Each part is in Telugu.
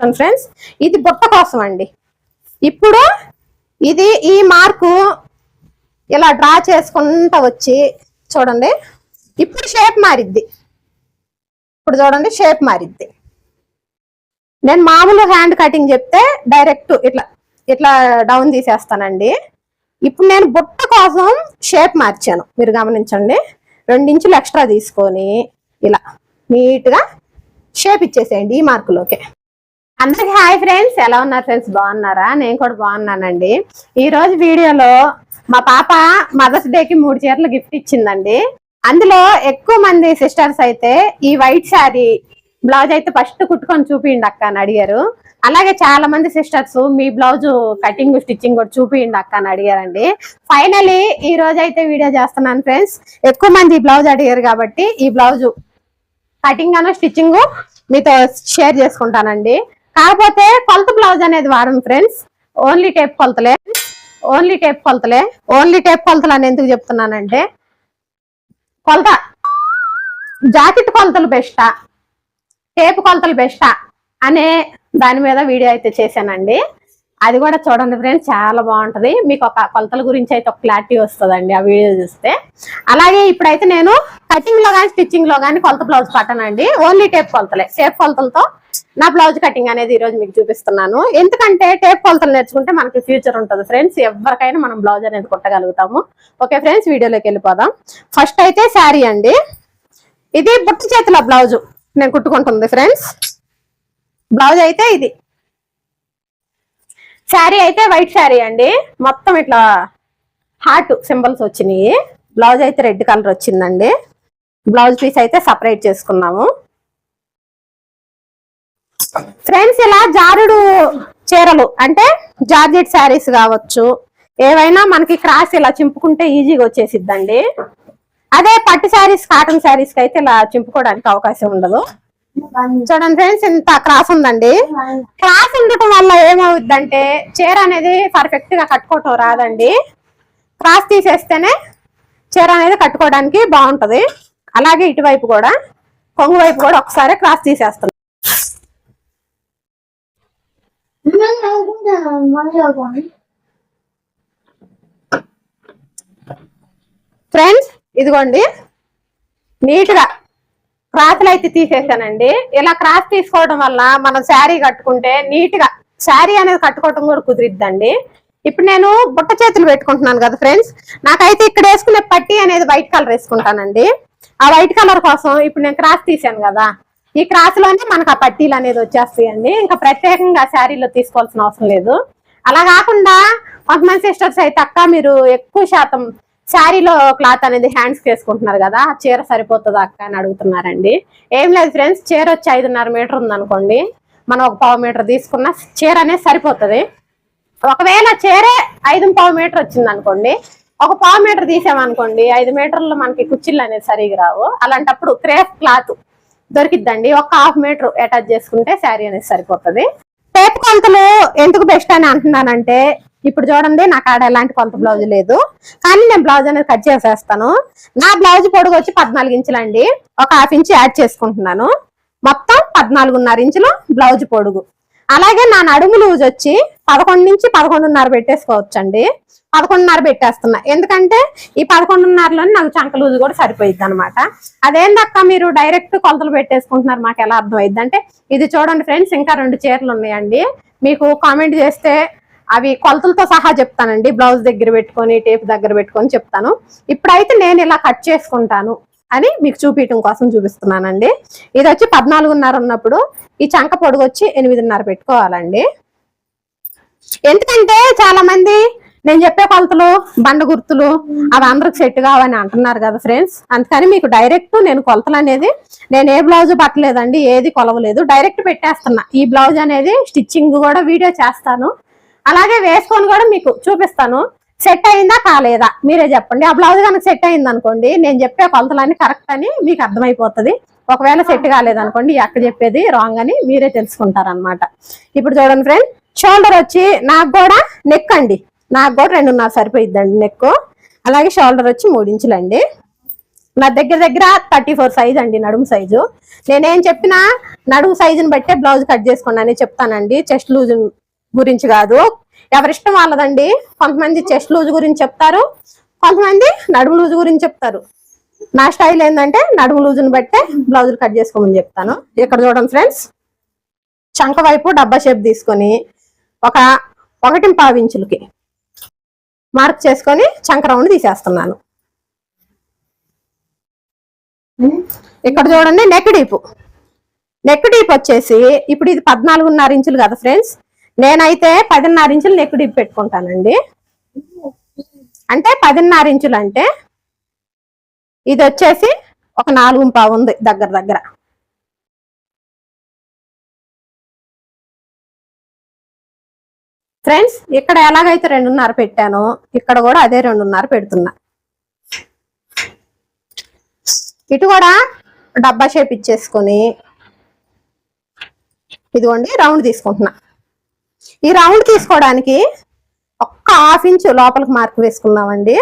చూడండి ఫ్రెండ్స్. ఇది బుట్ట కోసం అండి. ఇప్పుడు ఇది ఈ మార్కు ఇలా డ్రా చేసుకుంటా వచ్చి చూడండి. ఇప్పుడు షేప్ మారిద్ది. ఇప్పుడు చూడండి షేప్ మారిద్ది. నేను మామూలు హ్యాండ్ కటింగ్ చెప్తే డైరెక్ట్ ఇట్లా ఇట్లా డౌన్ తీసేస్తానండి. ఇప్పుడు నేను బుట్ట కోసం షేప్ మార్చాను. మీరు గమనించండి. రెండించులు ఎక్స్ట్రా తీసుకొని ఇలా నీట్గా షేప్ ఇచ్చేసేయండి ఈ మార్కులోకి. అందరికి హాయ్ ఫ్రెండ్స్. ఎలా ఉన్నారు ఫ్రెండ్స్? బాగున్నారా? నేను కూడా బాగున్నానండి. ఈ రోజు వీడియోలో మా పాప మదర్స్ డే కి మూడు చీరలు గిఫ్ట్ ఇచ్చిందండి. అందులో ఎక్కువ మంది సిస్టర్స్ అయితే ఈ వైట్ శారీ బ్లౌజ్ అయితే ఫస్ట్ కుట్టుకొని చూపియండి అక్క అని అడిగారు. అలాగే చాలా మంది సిస్టర్స్ మీ బ్లౌజ్ కటింగ్ స్టిచ్చింగ్ కూడా చూపియండి అక్క అని అడిగారండి. ఫైనలీ ఈ రోజు అయితే వీడియో చేస్తున్నాను ఫ్రెండ్స్. ఎక్కువ మంది ఈ బ్లౌజ్ అడిగారు కాబట్టి ఈ బ్లౌజ్ కటింగ్ అను స్టిచ్చింగ్ మీతో షేర్ చేసుకుంటానండి. కాకపోతే కొలత బ్లౌజ్ అనేది వారం ఫ్రెండ్స్. ఓన్లీ టేప్ కొలతలే. ఓన్లీ టేప్ కొలతలే. ఓన్లీ టేప్ కొలతలు అని ఎందుకు చెప్తున్నానంటే కొలత. జాకెట్ కొలతలు బెస్టా? టేప్ కొలతలు బెస్టా? అనే దాని మీద వీడియో అయితే చేశానండి. అది కూడా చూడండి ఫ్రెండ్స్ చాలా బాగుంటది. మీకు ఒక కొలతల గురించి అయితే ఒక క్లారిటీ వస్తుందండి ఆ వీడియో చూస్తే. అలాగే ఇప్పుడైతే నేను కటింగ్లో కానీ స్టిచ్చింగ్లో కానీ కొలత బ్లౌజ్ పట్టనండి. ఓన్లీ టేప్ కొలతలే. టేప్ కొలతలతో నా బ్లౌజ్ కటింగ్ అనేది ఈ రోజు మీకు చూపిస్తున్నాను. ఎందుకంటే టేప్ కొలతలు నేర్చుకుంటే మనకి ఫ్యూచర్ ఉంటుంది ఫ్రెండ్స్. ఎవరికైనా మనం బ్లౌజ్ అనేది కుట్టగలుగుతాము. ఓకే ఫ్రెండ్స్ వీడియోలోకి వెళ్ళిపోదాం. ఫస్ట్ అయితే శారీ అండి. ఇది బుట్ట చేతుల బ్లౌజ్ నేను కుట్టుకుంటుంది ఫ్రెండ్స్. బ్లౌజ్ అయితే ఇది. శారీ అయితే వైట్ శారీ అండి. మొత్తం ఇట్లా హార్ట్ సింబల్స్ వచ్చినాయి. బ్లౌజ్ అయితే రెడ్ కలర్ వచ్చిందండి. బ్లౌజ్ పీస్ అయితే సపరేట్ చేసుకున్నాము. ఫ్రెండ్స్ ఇలా జారుడు చీరలు అంటే జార్జెట్ శారీస్ కావచ్చు ఏవైనా మనకి క్రాస్ ఇలా చింపుకుంటే ఈజీగా వచ్చేసిద్దండి. అదే పట్టు శారీస్ కాటన్ శారీస్కి అయితే ఇలా చింపుకోవడానికి అవకాశం ఉండదు. చూడండి ఫ్రెండ్స్ ఇంత క్రాస్ ఉందండి. క్రాస్ ఉండటం వల్ల ఏమవుద్దంటే చీర అనేది పర్ఫెక్ట్గా కట్టుకోవటం రాదండి. క్రాస్ తీసేస్తేనే చీర అనేది కట్టుకోవడానికి బాగుంటది. అలాగే ఇటువైపు కూడా కొంగు వైపు కూడా ఒకసారి క్రాస్ తీసేస్తాం ఫ్రెండ్స్ ఇదిగోండి. నీట్గా క్రాస్లు అయితే తీసేసానండి. ఇలా క్రాస్ తీసుకోవడం వల్ల మనం శారీ కట్టుకుంటే నీట్గా శారీ అనేది కట్టుకోవడం కూడా కుదిరిద్దండి. ఇప్పుడు నేను బుట్ట చేతులు పెట్టుకుంటున్నాను కదా ఫ్రెండ్స్ నాకైతే ఇక్కడ వేసుకునే పట్టి అనేది వైట్ కలర్ వేసుకుంటానండి. ఆ వైట్ కలర్ కోసం ఇప్పుడు నేను క్రాస్ తీసాను కదా. ఈ క్రాస్లోనే మనకు ఆ పట్టీలు అనేది వచ్చేస్తాయండి. ఇంకా ప్రత్యేకంగా శారీలో తీసుకోవాల్సిన అవసరం లేదు. అలా కాకుండా కొంతమంది సిస్టర్స్ అయితే అక్క మీరు ఎక్కువ శాతం శారీలో క్లాత్ అనేది హ్యాండ్స్ వేసుకుంటున్నారు కదా ఆ చీర సరిపోతుందా అక్క అని అడుగుతున్నారండి. ఏం లేదు ఫ్రెండ్స్ చీర వచ్చి ఐదున్నర మీటర్ ఉందనుకోండి. మనం ఒక పావు మీటర్ తీసుకున్న చీర అనేది సరిపోతుంది. ఒకవేళ చీరే ఐదు పావు మీటర్ వచ్చింది అనుకోండి ఒక పావు మీటర్ తీసామనుకోండి ఐదు మీటర్లు మనకి కుచ్చిళ్ళు అనేది సరిగా రావు. అలాంటప్పుడు క్రేప్ క్లాత్ దొరికిద్దండి. ఒక హాఫ్ మీటర్ అటాచ్ చేసుకుంటే శారీ అనేది సరిపోతుంది. టేప్ కొలతలు ఎందుకు బెస్ట్ అని అంటున్నానంటే ఇప్పుడు చూడండి నాకు ఆడ ఎలాంటి కొలత బ్లౌజ్ లేదు. కానీ నేను బ్లౌజ్ అనేది కట్ చేసేస్తాను. నా బ్లౌజ్ పొడుగు వచ్చి పద్నాలుగు ఇంచులండి ఒక హాఫ్ ఇంచ్ యాడ్ చేసుకుంటున్నాను. మొత్తం పద్నాలుగున్నర ఇంచులు బ్లౌజ్ పొడుగు. అలాగే నా నడుము లూజ్ వచ్చి పదకొండు నుంచి పదకొండున్నర పెట్టేసుకోవచ్చండి. పదకొండున్నర పెట్టేస్తున్నా. ఎందుకంటే ఈ పదకొండున్నరలోనే నాకు చంక లూజ్ కూడా సరిపోయిద్ది అనమాట అదేందక్క మీరు డైరెక్ట్ కొలతలు పెట్టేసుకుంటున్నారు? మాకు ఎలా అర్థమైద్ది అంటే ఇది చూడండి ఫ్రెండ్స్ ఇంకా రెండు చీరలు ఉన్నాయండి. మీకు కామెంట్ చేస్తే అవి కొలతలతో సహా చెప్తానండి. బ్లౌజ్ దగ్గర పెట్టుకొని టేప్ దగ్గర పెట్టుకొని చెప్తాను. ఇప్పుడైతే నేను ఇలా కట్ చేసుకుంటాను అని మీకు చూపించడం కోసం చూపిస్తున్నానండి. ఇది వచ్చి పద్నాలుగున్నర ఉన్నప్పుడు ఈ చంక పొడుగు వచ్చి ఎనిమిదిన్నర పెట్టుకోవాలండి. ఎందుకంటే చాలా మంది నేను చెప్పే కొలతలు బండ గుర్తులు అవి అందరికి సెట్ కావని అంటున్నారు కదా ఫ్రెండ్స్. అందుకని మీకు డైరెక్ట్ నేను కొలతలు అనేది నేను ఏ బ్లౌజ్ పట్టలేదండి ఏది కొలవలేదు. డైరెక్ట్ పెట్టేస్తున్నా. ఈ బ్లౌజ్ అనేది స్టిచ్చింగ్ కూడా వీడియో చేస్తాను. అలాగే వేసుకొని కూడా మీకు చూపిస్తాను. సెట్ అయిందా కాలేదా? మీరే చెప్పండి. ఆ బ్లౌజ్ కనుక సెట్ అయింది అనుకోండి నేను చెప్పే కొలతలన్నీ కరెక్ట్ అని మీకు అర్థమైపోతుంది. ఒకవేళ సెట్ కాలేదనుకోండి అక్క చెప్పేది రాంగ్ అని మీరే తెలుసుకుంటారనమాట ఇప్పుడు చూడండి ఫ్రెండ్ షోల్డర్ వచ్చి నాకు కూడా నెక్ అండి. నాకు కూడా రెండున్నర సరిపోయిద్దండి నెక్ అలాగే షోల్డర్ వచ్చి మూడించులండి నా దగ్గర దగ్గర థర్టీ ఫోర్ సైజ్ అండి నడుము సైజు నేనేం చెప్పినా నడుము సైజుని బట్టే బ్లౌజ్ కట్ చేసుకోండి అని చెప్తానండి. చెస్ట్ లూజ్ గురించి కాదు. ఎవరిష్టం వాళ్ళదండి? కొంతమంది చెస్ట్ లూజ్ గురించి చెప్తారు కొంతమంది నడుము లూజ్ గురించి చెప్తారు. నా స్టైల్ ఏంటంటే నడుము లూజుని బట్టే బ్లౌజులు కట్ చేసుకోమని చెప్తాను. ఇక్కడ చూడండి ఫ్రెండ్స్ చంక వైపు డబ్బా షేప్ తీసుకొని ఒక ఒకటి పావు ఇంచులకి మార్క్ చేసుకొని చంక రౌండ్ తీసేస్తున్నాను. ఇక్కడ చూడండి నెక్ డీప్. నెక్ డీప్ వచ్చేసి ఇప్పుడు ఇది పద్నాలుగున్నర ఇంచులు కదా ఫ్రెండ్స్ నేనైతే పదిన్నర ఇంచులు నెక్ డీప్ పెట్టుకుంటానండి. అంటే పదిన్నర ఇంచులు అంటే ఇది వచ్చేసి ఒక నాలుగు పావు ఉంది దగ్గర దగ్గర. ఫ్రెండ్స్ ఇక్కడ ఎలాగైతే రెండున్నర పెట్టానో ఇక్కడ కూడా అదే రెండున్నర పెడుతున్నా. ఇటు కూడా డబ్బా షేప్ ఇచ్చేసుకొని ఇదిగోండి రౌండ్ తీసుకుంటున్నా. ఈ రౌండ్ తీసుకోవడానికి ఒక్క హాఫ్ ఇంచ్ లోపలికి మార్క్ వేసుకున్నామండి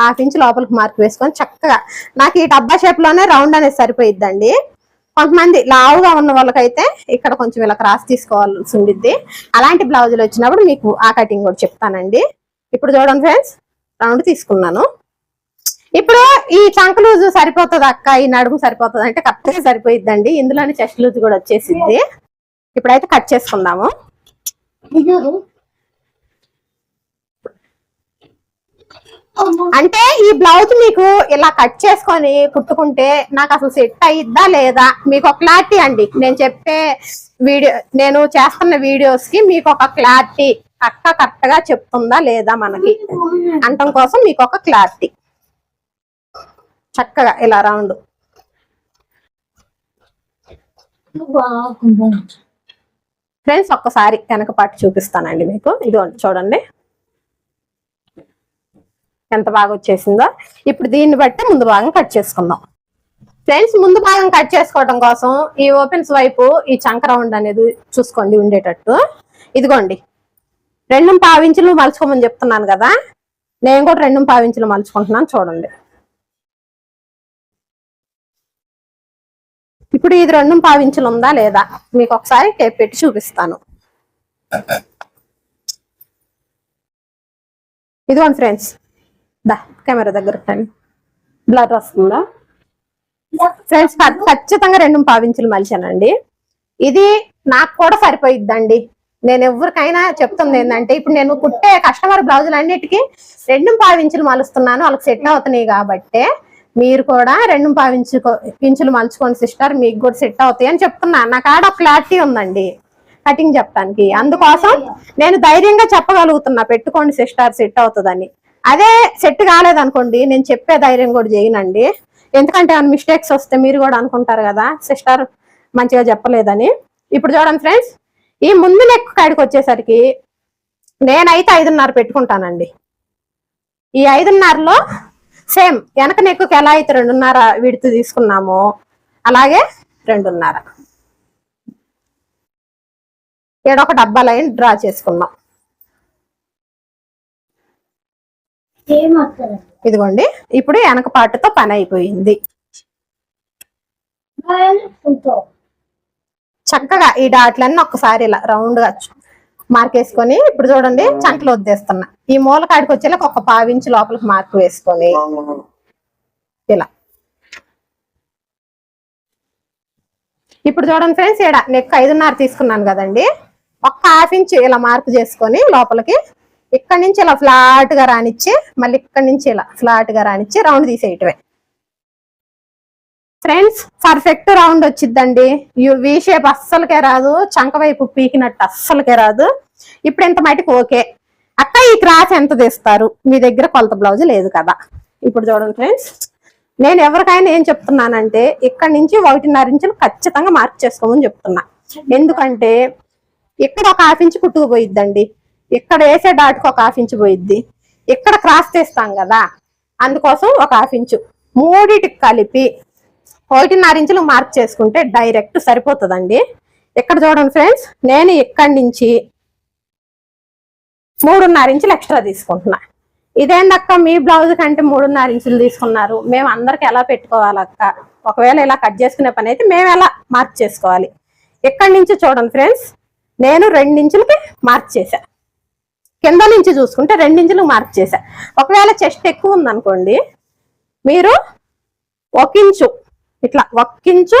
హాఫ్ ఇంచ్ లోపలికి మార్క్ వేసుకొని చక్కగా. నాకు ఈ డబ్బా షేప్లోనే రౌండ్ అనేది సరిపోయిద్దండి. కొంతమంది లావుగా ఉన్న వాళ్ళకైతే ఇక్కడ కొంచెం ఇలా క్రాస్ తీసుకోవాల్సి ఉండిద్ది. అలాంటి బ్లౌజులు వచ్చినప్పుడు మీకు ఆ కటింగ్ కూడా చెప్తానండి. ఇప్పుడు చూడండి ఫ్రెండ్స్ రౌండ్ తీసుకున్నాను. ఇప్పుడు ఈ చంక లూజు సరిపోతుంది అక్క ఈ నడుము సరిపోతుంది అంటే కరెక్ట్గా సరిపోయిద్దండి. ఇందులోనే చెస్ట్ లూజ్ కూడా వచ్చేసింది ఇప్పుడైతే కట్ చేసుకుందాము. అంటే ఈ బ్లౌజ్ మీకు ఇలా కట్ చేసుకొని కుట్టుకుంటే నాకు అసలు సెట్ అయ్యిద్దా లేదా? మీకు ఒక క్లారిటీ అండి. నేను చెప్పే వీడియో నేను చేస్తున్న వీడియోస్కి మీకు ఒక క్లారిటీ అక్క కరెక్ట్గా చెప్తుందా లేదా మనకి? అంటం కోసం మీకు ఒక క్లారిటీ చక్కగా ఇలా రౌండ్. ఫ్రెండ్స్ ఒక్కసారి వెనక పాటు చూపిస్తానండి మీకు. ఇదిగోండి చూడండి. ఎంత బాగా వచ్చేసిందో. ఇప్పుడు దీన్ని బట్టి ముందు భాగం కట్ చేసుకుందాం. ఫ్రెండ్స్ ముందు భాగం కట్ చేసుకోవడం కోసం ఈ ఓపెన్స్ వైపు ఈ చంక రౌండ్ అనేది చూసుకోండి ఉండేటట్టు. ఇదిగోండి. రెండు పావించులు మలుచుకోమని చెప్తున్నాను కదా. నేను కూడా రెండు పావించులు మలుచుకుంటున్నాను చూడండి. ఇప్పుడు ఇది రెండు పావించులు ఉందా లేదా? మీకు ఒకసారి టేప్ పెట్టి చూపిస్తాను. ఇదిగోండి ఫ్రెండ్స్. దా కెమెరా దగ్గర పెట్టండి. బ్లర్ వస్తుందా? ఫ్రెండ్స్ ఖచ్చితంగా రెండు పావించులు మలిచానండి. ఇది నాకు కూడా సరిపోయిద్దండి. నేను ఎవరికైనా చెప్తుంది ఏంటంటే ఇప్పుడు నేను కుట్టే కస్టమర్ బ్లౌజులు అన్నిటికీ రెండు పావించులు మలుస్తున్నాను. వాళ్ళకి సెట్ అవుతున్నాయి కాబట్టి మీరు కూడా రెండు పావించు ఇంచులు మలుచుకోండి సిస్టర్. మీకు కూడా సెట్ అవుతాయి అని చెప్తున్నాను. నా కాడ క్లారిటీ ఉందండి. కటింగ్ చెప్పడానికి అందుకోసం నేను ధైర్యంగా చెప్పగలుగుతున్నా. పెట్టుకోండి సిస్టర్. సెట్ అవుతుందని. అదే సెట్ కాలేదనుకోండి నేను చెప్పే ధైర్యం కూడా చేయనండి. ఎందుకంటే ఏమైనా మిస్టేక్స్ వస్తే మీరు కూడా అనుకుంటారు కదా సిస్టర్ మంచిగా చెప్పలేదని. ఇప్పుడు చూడండి ఫ్రెండ్స్ ఈ ముందు నెక్ కాడికి వచ్చేసరికి నేనైతే ఐదున్నర పెట్టుకుంటానండి. ఈ ఐదున్నరలో సేమ్ వెనక నెక్కుకి ఎలా అయితే రెండున్నర విడుతు తీసుకున్నామో అలాగే రెండున్నర. ఏడొక డబ్బా లైన్ డ్రా చేసుకున్నాం ఇదిగోండి ఇప్పుడు వెనక పాటుతో పని అయిపోయింది. చక్కగా ఈ డాట్లన్నీ ఒక్కసారి ఇలా రౌండ్గా మార్క్ వేసుకొని ఇప్పుడు చూడండి చంకలు వద్దేస్తున్నా ఈ మూల కాడికి వచ్చేలాక ఒక పావించి లోపలికి మార్క్ వేసుకొని. ఇలా. ఇప్పుడు చూడండి ఫ్రెండ్స్ ఇక్కడ నెక్ ఐదున్నర తీసుకున్నాను కదండి. ఒక్క హాఫ్ ఇంచ్ ఇలా మార్క్ చేసుకొని లోపలికి ఇక్కడ నుంచి ఇలా ఫ్లాట్గా రానిచ్చి మళ్ళీ ఇక్కడ నుంచి ఇలా ఫ్లాట్గా రానిచ్చి రౌండ్ తీసేయటమే. ఫ్రెండ్స్ పర్ఫెక్ట్ రౌండ్ వచ్చిద్దండి. వి షేప్ అస్సలకే రాదు. చంక వైపు పీకినట్టు అస్సలకే రాదు. ఇప్పుడు ఇంత మటుకు ఓకే. అక్క ఈ క్రాస్ ఎంత తీస్తారు? మీ దగ్గర కొలత బ్లౌజ్ లేదు కదా. ఇప్పుడు చూడండి ఫ్రెండ్స్ నేను ఎవరికైనా ఏం చెప్తున్నానంటే ఇక్కడ నుంచి ఒకటిన్నర ఇంచులు ఖచ్చితంగా మార్క్ చేసుకోమని చెప్తున్నా. ఎందుకంటే ఇక్కడ ఒక హాఫ్ ఇంచ్ కుట్టుకుపోయిద్దండి. ఇక్కడ వేసే డాట్కి ఒక హాఫ్ ఇంచు పోయిద్ది. ఇక్కడ క్రాస్ తీస్తాం కదా అందుకోసం ఒక హాఫ్ ఇంచు. మూడిటికి కలిపి ఒకటిన్నర ఇంచులు మార్క్ చేసుకుంటే డైరెక్ట్ సరిపోతుందండి. ఇక్కడ చూడండి ఫ్రెండ్స్ నేను ఇక్కడి నుంచి మూడున్నర ఇంచులు ఎక్స్ట్రా తీసుకుంటున్నా. ఇదేందక్క మీ బ్లౌజ్ కంటే మూడున్నర ఇంచులు తీసుకున్నారు? మేము అందరికి ఎలా పెట్టుకోవాలి అక్క ఒకవేళ ఇలా కట్ చేసుకునే పని అయితే మేము ఎలా మార్క్ చేసుకోవాలి? ఇక్కడి నుంచి చూడండి ఫ్రెండ్స్ నేను రెండించులకి మార్క్ చేశా. కింద నుంచి చూసుకుంటే రెండించులు మార్క్ చేశా. ఒకవేళ చెస్ట్ ఎక్కువ ఉందనుకోండి మీరు ఒకించు ఇట్లా ఒక్కించు ఇంచు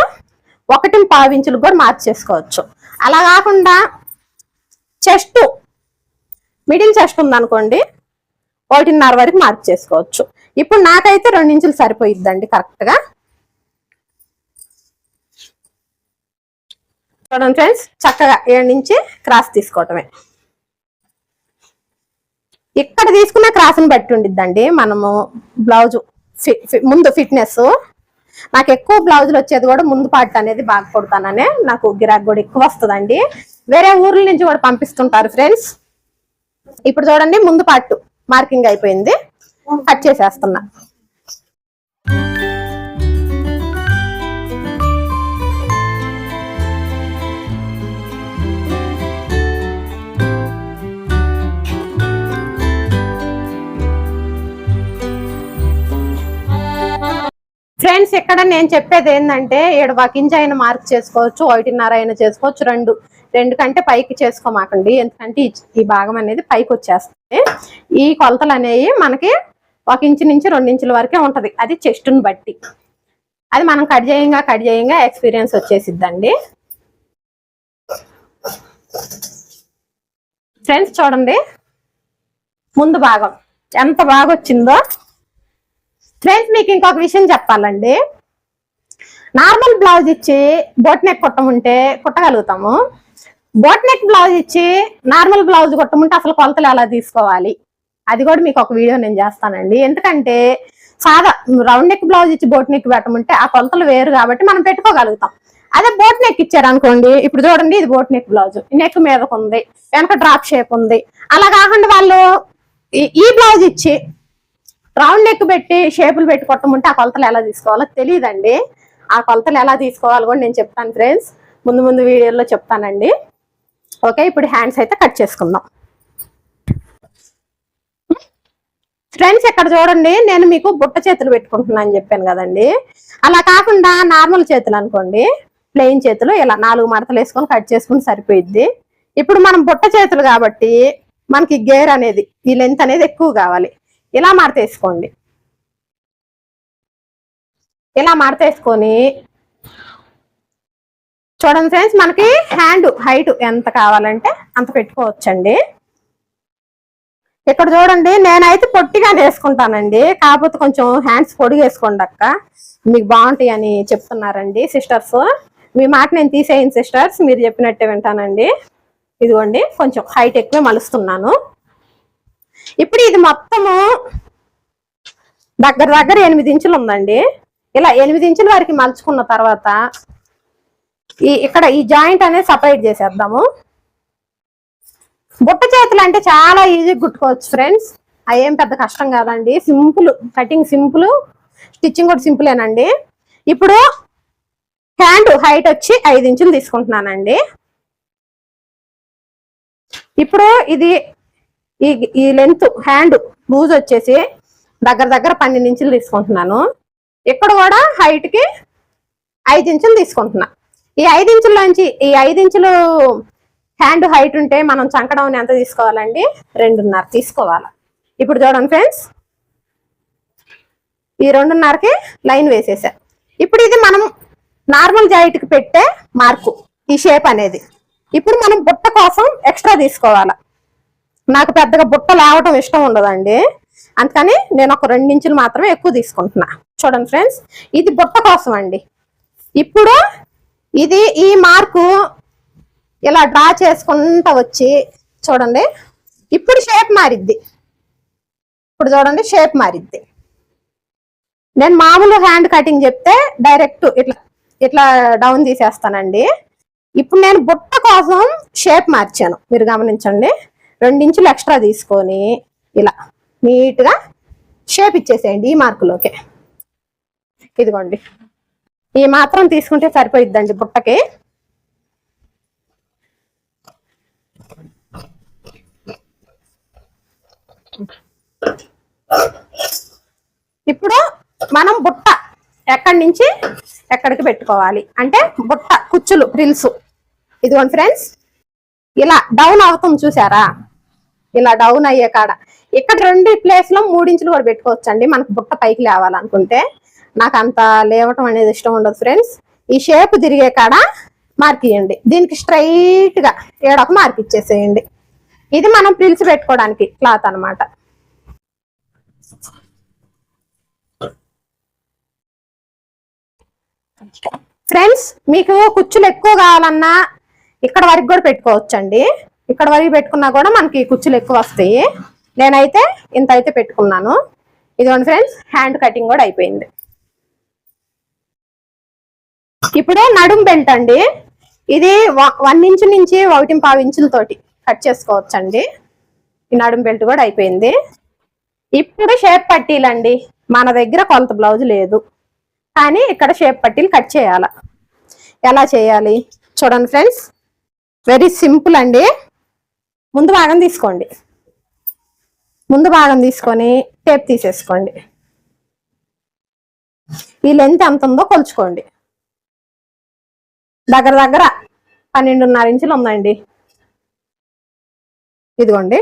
ఒకటి పావించులు కూడా మార్క్ చేసుకోవచ్చు. అలా కాకుండా చెస్ట్ మిడిల్ చెస్ట్ ఉందనుకోండి ఒకటిన్నర వరకు మార్క్ చేసుకోవచ్చు. ఇప్పుడు నాకైతే రెండించులు సరిపోయిద్దండి కరెక్ట్గా. చూడండి ఫ్రెండ్స్ చక్కగా ఏడు నుంచి క్రాస్ తీసుకోవటమే. ఇక్కడ తీసుకున్న క్రాస్ని బట్టి ఉండిద్దండి. మనము బ్లౌజ్ ముందు ఫిట్నెస్. నాకు ఎక్కువ బ్లౌజులు వచ్చేది కూడా ముందు పార్ట్ అనేది బాగా కొడతాననే నాకు గిరాక్ కూడా ఎక్కువ వస్తుందండి. వేరే ఊర్ల నుంచి కూడా పంపిస్తుంటారు ఫ్రెండ్స్. ఇప్పుడు చూడండి ముందు పార్ట్ మార్కింగ్ అయిపోయింది. కట్ చేసేస్తున్నా. ఫ్రెండ్స్ ఇక్కడ నేను చెప్పేది ఏంటంటే ఏడు ఒక ఇంచ్ అయినా మార్క్ చేసుకోవచ్చు ఒకటిన్నర అయినా చేసుకోవచ్చు రెండు. రెండు కంటే పైకి చేసుకోమాకండి. ఎందుకంటే ఈ- ఈ భాగం అనేది పైకి వచ్చేస్తుంది. ఈ కొలతలు అనేవి మనకి ఒక ఇంచు నుంచి రెండు ఇంచుల వరకే ఉంటది. అది చెస్ట్ని బట్టి. అది మనం కట్ చేయంగా కట్ చేయంగా ఎక్స్పీరియన్స్ వచ్చేసిద్దండి. ఫ్రెండ్స్ చూడండి. ముందు భాగం. ఎంత బాగా వచ్చిందో ఫ్రెండ్స్ మీకు ఇంకొక విషయం చెప్పాలండి. నార్మల్ బ్లౌజ్ ఇచ్చి బోట్ నెక్ కుట్టముంటే కుట్టగలుగుతాము. బోట్ నెక్ బ్లౌజ్ ఇచ్చి నార్మల్ బ్లౌజ్ కుట్టముంటే అసలు కొలతలు ఎలా తీసుకోవాలి? అది కూడా మీకు ఒక వీడియో నేను చేస్తానండి. ఎందుకంటే సాదా రౌండ్ నెక్ బ్లౌజ్ ఇచ్చి బోట్ నెక్ పెట్టమంటే ఆ కొలతలు వేరు కాబట్టి మనం పెట్టుకోగలుగుతాం. అదే బోట్ నెక్ ఇచ్చారు అనుకోండి ఇప్పుడు చూడండి ఇది బోట్ నెక్ బ్లౌజ్ నెక్ మీదకు ఉంది వెనక డ్రాప్ షేప్ ఉంది. అలా కాకుండా వాళ్ళు ఈ- ఈ బ్లౌజ్ ఇచ్చి రౌండ్ నెక్ పెట్టి షేపులు పెట్టి కొట్టమంటే ఆ కొలతలు ఎలా తీసుకోవాలో తెలియదండి ఆ కొలతలు ఎలా తీసుకోవాలో కూడా నేను చెప్తాను ఫ్రెండ్స్. ముందు ముందు వీడియోలో చెప్తానండి. ఓకే ఇప్పుడు హ్యాండ్స్ అయితే కట్ చేసుకుందాం. ఫ్రెండ్స్ ఇక్కడ చూడండి నేను మీకు బుట్ట చేతులు పెట్టుకుంటున్నాను అని చెప్పాను కదండి. అలా కాకుండా నార్మల్ చేతులు అనుకోండి. ప్లెయిన్ చేతులు ఇలా నాలుగు మడతలు వేసుకొని కట్ చేసుకుని సరిపోయిద్ది. ఇప్పుడు మనం బుట్ట చేతులు కాబట్టి మనకి గేర్ అనేది ఈ లెంత్ అనేది ఎక్కువ కావాలి. ఇలా మార్చేసుకోండి. వేసుకోండి ఇలా మార్చేసుకొని వేసుకొని చూడండి ఫ్రెండ్స్ మనకి హ్యాండ్ హైట్ ఎంత కావాలంటే అంత పెట్టుకోవచ్చండి. ఇక్కడ చూడండి నేనైతే పొట్టిగా వేసుకుంటానండి. కాకపోతే కొంచెం హ్యాండ్స్ పొడిగేసుకోండి అక్క. మీకు బాగుంటాయి అని చెప్తున్నారండి సిస్టర్స్. మీ మాట నేను తీసేయండి సిస్టర్స్ మీరు చెప్పినట్టే వింటానండి. ఇదిగోండి కొంచెం హైట్ ఎక్కువ మలుస్తున్నాను. ఇప్పుడు ఇది మొత్తము దగ్గర దగ్గర ఎనిమిది ఇంచులు ఉందండి. ఇలా ఎనిమిది ఇంచుల వరకు మలుచుకున్న తర్వాత ఈ ఇక్కడ ఈ జాయింట్ అనేది సపరేట్ చేసేద్దాము. బుట్ట చేతులు అంటే చాలా ఈజీ కుట్టుకోవచ్చు ఫ్రెండ్స్. అవేం పెద్ద కష్టం కాదండి. సింపుల్ కటింగ్ సింపుల్ స్టిచ్చింగ్ కూడా సింపులేనండి. ఇప్పుడు హ్యాండ్ హైట్ వచ్చి ఐదు ఇంచులు తీసుకుంటున్నానండి. ఇప్పుడు ఇది ఈ ఈ లెంత్ హ్యాండ్ లూజ్ వచ్చేసి దగ్గర దగ్గర పన్నెండు ఇంచులు తీసుకుంటున్నాను. ఇక్కడ కూడా హైట్కి ఐదు ఇంచులు తీసుకుంటున్నా. ఈ ఐదు ఇంచుల్లోంచి ఈ ఐదు ఇంచులు హ్యాండ్ హైట్ ఉంటే మనం చంకడం ఎంత తీసుకోవాలండి? రెండున్నర తీసుకోవాలి. ఇప్పుడు చూడండి ఫ్రెండ్స్ ఈ రెండున్నరకి లైన్ వేసేసా. ఇప్పుడు ఇది మనం నార్మల్ జాయిట్కి పెట్టే మార్కు ఈ షేప్ అనేది. ఇప్పుడు మనం బుట్ట కోసం ఎక్స్ట్రా తీసుకోవాలి. నాకు పెద్దగా బుట్ట లేవటం ఇష్టం ఉండదండి. అందుకని నేను ఒక రెండించులు మాత్రమే ఎక్కువ తీసుకుంటున్నా. చూడండి ఫ్రెండ్స్ ఇది బుట్ట కోసం అండి. ఇప్పుడు ఇది ఈ మార్కు ఇలా డ్రా చేసుకుంటా వచ్చి చూడండి. ఇప్పుడు షేప్ మారిద్ది. ఇప్పుడు చూడండి షేప్ మారిద్ది. నేను మామూలు హ్యాండ్ కటింగ్ చెప్తే డైరెక్ట్ ఇట్లా ఇట్లా డౌన్ తీసేస్తానండి. ఇప్పుడు నేను బుట్ట కోసం షేప్ మార్చాను. మీరు గమనించండి. రెండించులు ఎక్స్ట్రా తీసుకొని ఇలా నీట్గా షేప్ ఇచ్చేసేయండి ఈ మార్కులోకి ఇదిగోండి. ఈ మాత్రం తీసుకుంటే సరిపోయిద్దండి బుట్టకి. ఇప్పుడు మనం బుట్ట ఎక్కడి నుంచి ఎక్కడికి పెట్టుకోవాలి? అంటే బుట్ట కుచ్చులు ప్రిల్స్ ఇదిగోండి ఫ్రెండ్స్. ఇలా డౌన్ అవుతుంది చూసారా? ఇలా డౌన్ అయ్యే కాడ. ఇక్కడ రెండు ప్లేస్లో మూడించులు కూడా పెట్టుకోవచ్చు అండి మనకు బుట్ట పైకి లేవాలనుకుంటే. నాకు అంత లేవటం అనేది ఇష్టం ఉండదు ఫ్రెండ్స్ ఈ షేప్ తిరిగే కాడ మార్క్ ఇవ్వండి దీనికి స్ట్రైట్గా ఏడొక మార్క్ ఇచ్చేసేయండి. ఇది మనం పిలిచి పెట్టుకోవడానికి క్లాత్ అన్నమాట. ఫ్రెండ్స్ మీకు కుచ్చులు ఎక్కువ కావాలన్నా ఇక్కడ వరకు కూడా పెట్టుకోవచ్చండి. ఇక్కడ వరకు పెట్టుకున్నా కూడా మనకి కుచ్చులు ఎక్కువ వస్తాయి. నేనైతే ఇంత అయితే పెట్టుకున్నాను. ఇదిగోండి ఫ్రెండ్స్ హ్యాండ్ కటింగ్ కూడా అయిపోయింది. ఇప్పుడు నడుం బెల్ట్ అండి. ఇది వన్ ఇంచు నుంచి ఒకటి పావు ఇంచులతోటి కట్ చేసుకోవచ్చండి. ఈ నడుం బెల్ట్ కూడా అయిపోయింది. ఇప్పుడు షేప్ పట్టీలండి మన దగ్గర కొలత బ్లౌజ్ లేదు. కానీ ఇక్కడ షేప్ పట్టీలు కట్ చేయాల. ఎలా చేయాలి? చూడండి ఫ్రెండ్స్. వెరీ సింపుల్ అండి. ముందు భాగం తీసుకోండి. ముందు భాగం తీసుకొని టేప్ తీసేసుకోండి. ఈ లెంత్ ఎంత ఉందో కొలుచుకోండి. దగ్గర దగ్గర పన్నెండున్నర ఇంచులు ఉందండి. ఇదిగోండి.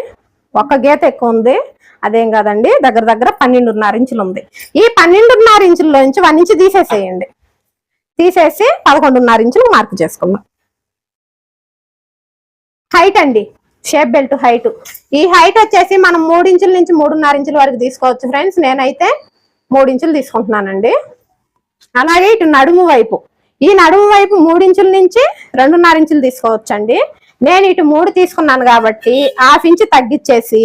ఒక గీత ఎక్కువ ఉంది. అదేం కాదండి? దగ్గర దగ్గర పన్నెండున్నర ఇంచులు ఉంది. ఈ పన్నెండున్నర ఇంచుల్లో నుంచి వన్ ఇంచు తీసేసేయండి. తీసేసి పదకొండున్నర ఇంచులు మార్పు చేసుకుందాం. హైట్ అండి. Shape belt height. ఈ హైట్ వచ్చేసి మనం మూడు ఇంచుల నుంచి మూడున్నర ఇంచుల వరకు తీసుకోవచ్చు ఫ్రెండ్స్. నేనైతే మూడు ఇంచులు తీసుకుంటున్నానండి. అలాగే ఇటు నడుము వైపు. ఈ నడుము వైపు మూడు ఇంచుల నుంచి రెండున్నర ఇంచులు తీసుకోవచ్చండి. నేను ఇటు మూడు తీసుకున్నాను కాబట్టి హాఫ్ ఇంచు తగ్గించేసి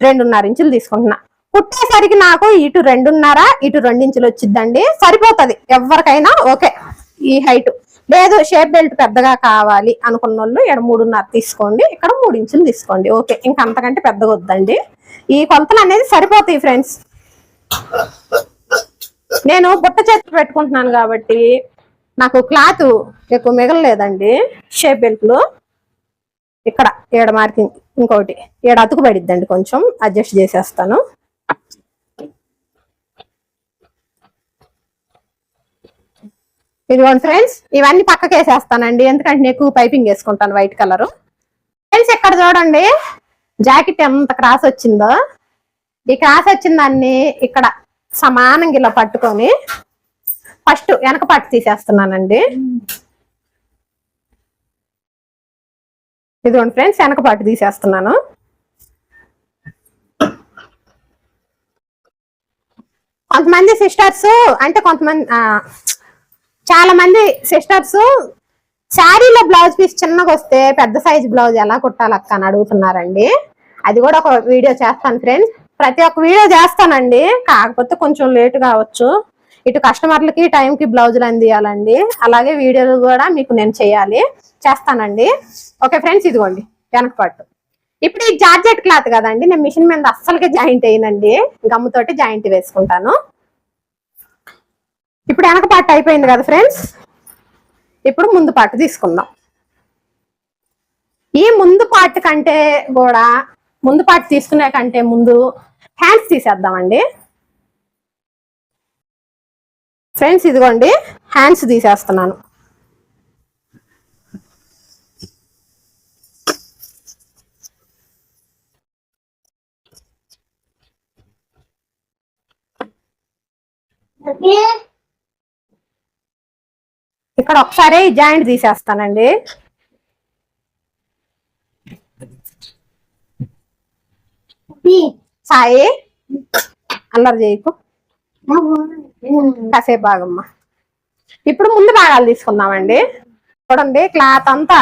రెండున్నర ఇంచులు తీసుకుంటున్నా. కుట్టేసరికి నాకు ఇటు రెండున్నర ఇటు రెండించులు వచ్చిందండి సరిపోతుంది. ఎవరికైనా ఓకే. ఈ హైట్. లేదు షేప్ బెల్ట్ పెద్దగా కావాలి అనుకున్న వాళ్ళు ఇక్కడ మూడున్నర తీసుకోండి. ఇక్కడ మూడు ఇంచులు తీసుకోండి. ఓకే ఇంకా అంతకంటే పెద్దగా వద్దండి. ఈ కొలతలు అనేది సరిపోతాయి ఫ్రెండ్స్ నేను బుట్ట చేతులు పెట్టుకుంటున్నాను కాబట్టి నాకు క్లాత్ ఎక్కువ మిగలలేదండి. షేప్ బెల్ట్లు ఇక్కడ ఏడ మార్కింగ్ ఇంకోటి. ఏడ అతుకు పడిద్దండి కొంచెం. అడ్జస్ట్ చేసేస్తాను. ఇదిగోండి ఫ్రెండ్స్ ఇవన్నీ పక్కకి వేసేస్తానండి ఎందుకంటే నేను ఎక్కువ పైపింగ్ వేసుకుంటాను వైట్ కలర్. ఫ్రెండ్స్ ఇక్కడ చూడండి జాకెట్ ఎంత క్రాస్ వచ్చిందో. ఈ క్రాస్ వచ్చిన దాన్ని ఇక్కడ సమానంగా ఇలా పట్టుకొని ఫస్ట్ వెనక పట్టు తీసేస్తున్నానండి. ఇదిగోండి ఫ్రెండ్స్ వెనక పట్టు తీసేస్తున్నాను. కొంతమంది సిస్టర్స్ అంటే కొంతమంది చాలా మంది సిస్టర్స్ శారీలో బ్లౌజ్ పీస్ చిన్నగా వస్తే పెద్ద సైజ్ బ్లౌజ్ ఎలా కుట్టాలక్క అని అడుగుతున్నారండి. అది కూడా ఒక వీడియో చేస్తాను ఫ్రెండ్స్ ప్రతి ఒక్క వీడియో చేస్తానండి. కాకపోతే కొంచెం లేట్ కావచ్చు. ఇటు కస్టమర్లకి టైంకి బ్లౌజులు అందియాలండి. అలాగే వీడియోలు కూడా మీకు నేను చేయాలి. చేస్తానండి. ఓకే ఫ్రెండ్స్ ఇదిగోండి. వెనక పట్టు ఇప్పుడు ఈ జార్జెట్ క్లాత్ కదండి నేను మిషన్ మీద అస్సలుగా జాయింట్ అయ్యిందండి గమ్ముతోటి జాయింట్ వేసుకుంటాను. ఇప్పుడు వెనక పార్ట్ అయిపోయింది కదా ఫ్రెండ్స్? ఇప్పుడు ముందు పార్ట్ తీసుకుందాం. ఈ ముందు పార్ట్ కంటే కూడా ముందు పార్ట్ తీసుకునే కంటే ముందు హ్యాండ్స్ తీసేద్దామండి. ఫ్రెండ్స్ ఇదిగోండి హ్యాండ్స్ తీసేస్తున్నాను. ఇక్కడ ఒకసారి జాయింట్ తీసేస్తానండి. సాయి అల్లరి చేయకు. కాసేపు బాగమ్మా ఇప్పుడు ముందు భాగాలు తీసుకుందామండి. చూడండి క్లాత్ అంతా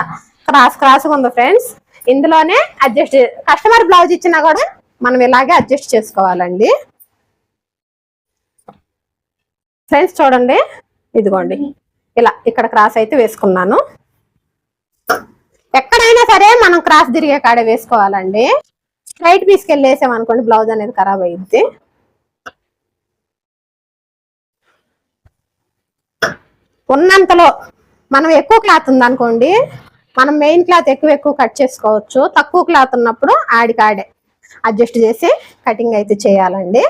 క్రాస్ క్రాస్ ఉంది ఫ్రెండ్స్. ఇందులోనే అడ్జస్ట్ కస్టమర్ బ్లౌజ్ ఇచ్చినా కూడా మనం ఇలాగే అడ్జస్ట్ చేసుకోవాలండి. ఫ్రెండ్స్ చూడండి. ఇదిగోండి. ఇలా ఇక్కడ క్రాస్ అయితే వేసుకున్నాను. ఎక్కడైనా సరే మనం క్రాస్ తిరిగే కాడే వేసుకోవాలండి. స్ట్రైట్ పీస్కి వెళ్ళి వేసామనుకోండి బ్లౌజ్ అనేది ఖరాబ్ అయ్యిద్ది ఉన్నంతలో మనం ఎక్కువ క్లాత్ ఉందనుకోండి మనం మెయిన్ క్లాత్ ఎక్కువ ఎక్కువ కట్ చేసుకోవచ్చు. తక్కువ క్లాత్ ఉన్నప్పుడు ఆడికాడే అడ్జస్ట్ చేసి కటింగ్ అయితే చేయాలండి.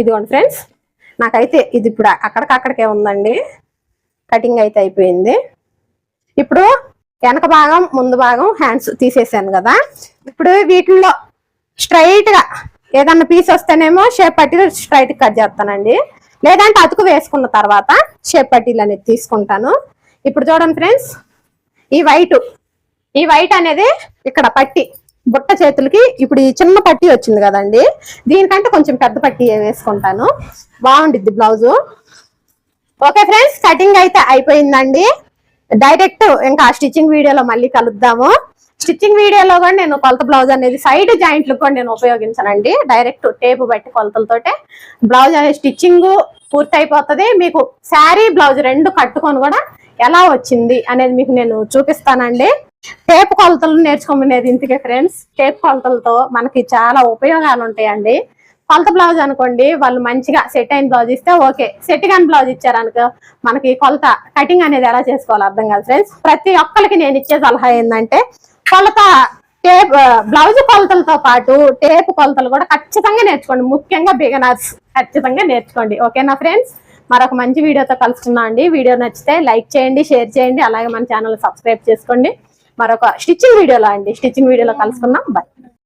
ఇదిగోండి ఫ్రెండ్స్ నాకైతే ఇది ఇప్పుడు అక్కడికక్కడికే ఉందండి. కటింగ్ అయితే అయిపోయింది. ఇప్పుడు వెనక భాగం ముందు భాగం హ్యాండ్స్ తీసేసాను కదా. ఇప్పుడు వీటిల్లో స్ట్రైట్గా ఏదన్నా పీస్ వస్తేనేమో షేప్ పట్టీలు స్ట్రైట్ కట్ చేస్తానండి. లేదంటే అతుకు వేసుకున్న తర్వాత షేప్ పట్టీలు అనేది తీసుకుంటాను. ఇప్పుడు చూడండి ఫ్రెండ్స్ ఈ వైట్ ఈ వైట్ అనేది ఇక్కడ పట్టి బుట్ట చేతులకి ఇప్పుడు ఈ చిన్న పట్టి వచ్చింది కదండి. దీనికంటే కొంచెం పెద్ద పట్టి వేసుకుంటాను. బాగుండిద్ది బ్లౌజు. ఓకే ఫ్రెండ్స్ కటింగ్ అయితే అయిపోయిందండి. డైరెక్ట్ ఇంకా స్టిచ్చింగ్ వీడియోలో మళ్ళీ కలుద్దాము. స్టిచ్చింగ్ వీడియోలో కూడా నేను కొలత బ్లౌజ్ అనేది సైడ్ జాయింట్లు కూడా నేను ఉపయోగించానండి. డైరెక్ట్ టేపు బట్టి కొలతలతోటే. బ్లౌజ్ అనేది స్టిచ్చింగ్ పూర్తి అయిపోతుంది మీకు శారీ బ్లౌజ్ రెండు కట్టుకొని కూడా ఎలా వచ్చింది అనేది మీకు నేను చూపిస్తానండి. టేప్ కొలతలు నేర్చుకోమనేది ఇంతకే ఫ్రెండ్స్ టేప్ కొలతలతో మనకి చాలా ఉపయోగాలు ఉంటాయండి. కొలత బ్లౌజ్ అనుకోండి వాళ్ళు మంచిగా సెట్ అయిన బ్లౌజ్ ఇస్తే ఓకే. సెట్ కాని బ్లౌజ్ ఇచ్చారనుకో మనకి కొలత కటింగ్ అనేది ఎలా చేసుకోవాలో అర్థం కాదు ఫ్రెండ్స్ ప్రతి ఒక్కరికి నేను ఇచ్చే సలహా ఏంటంటే కొలత టేప్ బ్లౌజ్ కొలతలతో పాటు టేప్ కొలతలు కూడా ఖచ్చితంగా నేర్చుకోండి. ముఖ్యంగా బిగనర్స్ ఖచ్చితంగా నేర్చుకోండి. ఓకేనా ఫ్రెండ్స్ మరొక మంచి వీడియోతో కలుసుకున్నాం అండి. వీడియో నచ్చితే లైక్ చేయండి షేర్ చేయండి. అలాగే మన ఛానల్ సబ్స్క్రైబ్ చేసుకోండి. మరొక స్టిచ్చింగ్ వీడియోలో అండి. స్టిచ్చింగ్ వీడియోలో కలుసుకుందాం. బాయ్